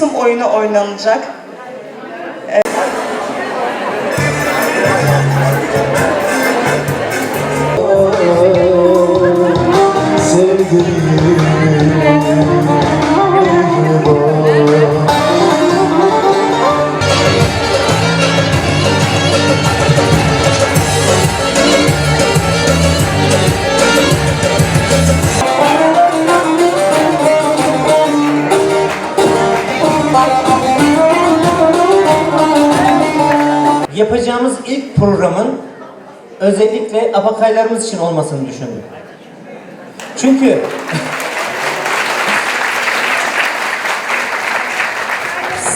tanıtım oyunu oynanacak. Yapacağımız ilk programın özellikle apakaylarımız için olmasını düşündüm. Çünkü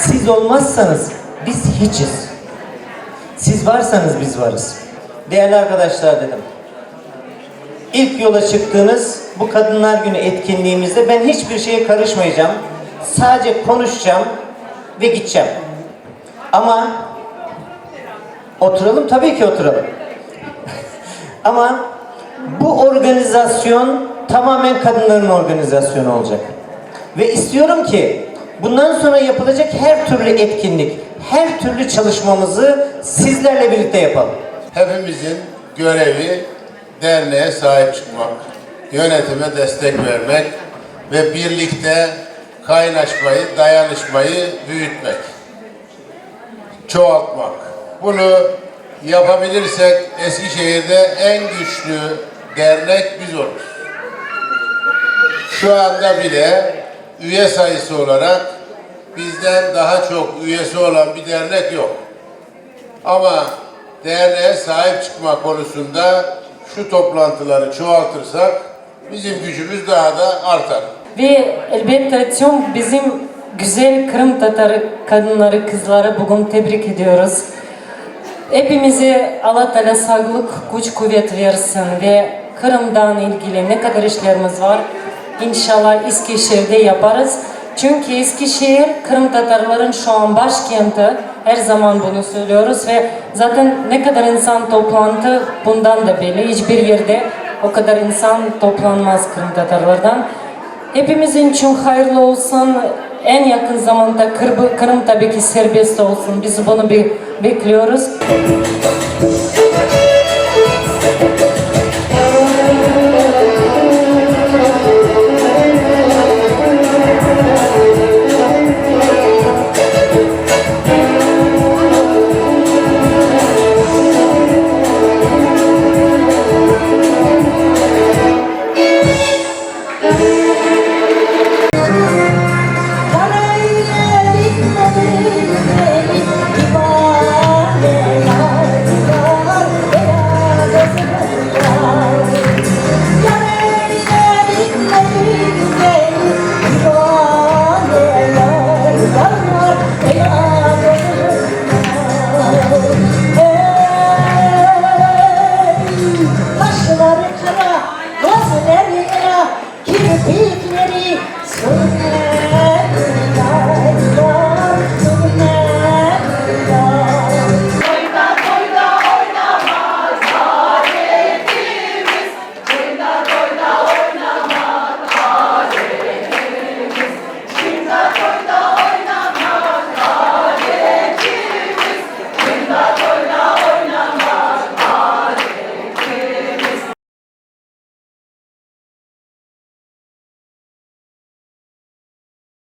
siz olmazsanız biz hiçiz. Siz varsanız biz varız. Değerli arkadaşlar dedim. İlk yola çıktığınız bu Kadınlar Günü etkinliğimizde ben hiçbir şeye karışmayacağım. Sadece konuşacağım ve gideceğim. Ama oturalım tabii ki oturalım. Ama bu organizasyon tamamen kadınların organizasyonu olacak. Ve istiyorum ki bundan sonra yapılacak her türlü etkinlik, her türlü çalışmamızı sizlerle birlikte yapalım. Hepimizin görevi derneğe sahip çıkmak, yönetime destek vermek ve birlikte kaynaşmayı, dayanışmayı büyütmek, çoğaltmak. Bunu yapabilirsek Eskişehir'de en güçlü dernek biz oluruz. Şu anda bile üye sayısı olarak bizden daha çok üyesi olan bir dernek yok. Ama derneğe sahip çıkma konusunda şu toplantıları çoğaltırsak bizim gücümüz daha da artar. Ve elbette tüm bizim güzel Kırım Tatarı kadınları, kızları bugün tebrik ediyoruz. Hepimize Allah Teala sağlık, güç, kuvvet versin ve Kırım'dan ilgili ne kadar işlerimiz var inşallah Eskişehir'de yaparız. Çünkü Eskişehir Kırım Tatarların şu an başkenti. Her zaman bunu söylüyoruz ve zaten ne kadar insan toplantı bundan da belli. Hiçbir yerde o kadar insan toplanmaz Kırım Tatarlardan. Hepimizin için hayırlı olsun. En yakın zamanda Kırım, Kırım tabii ki serbest olsun. Biz bunu bir bekliyoruz.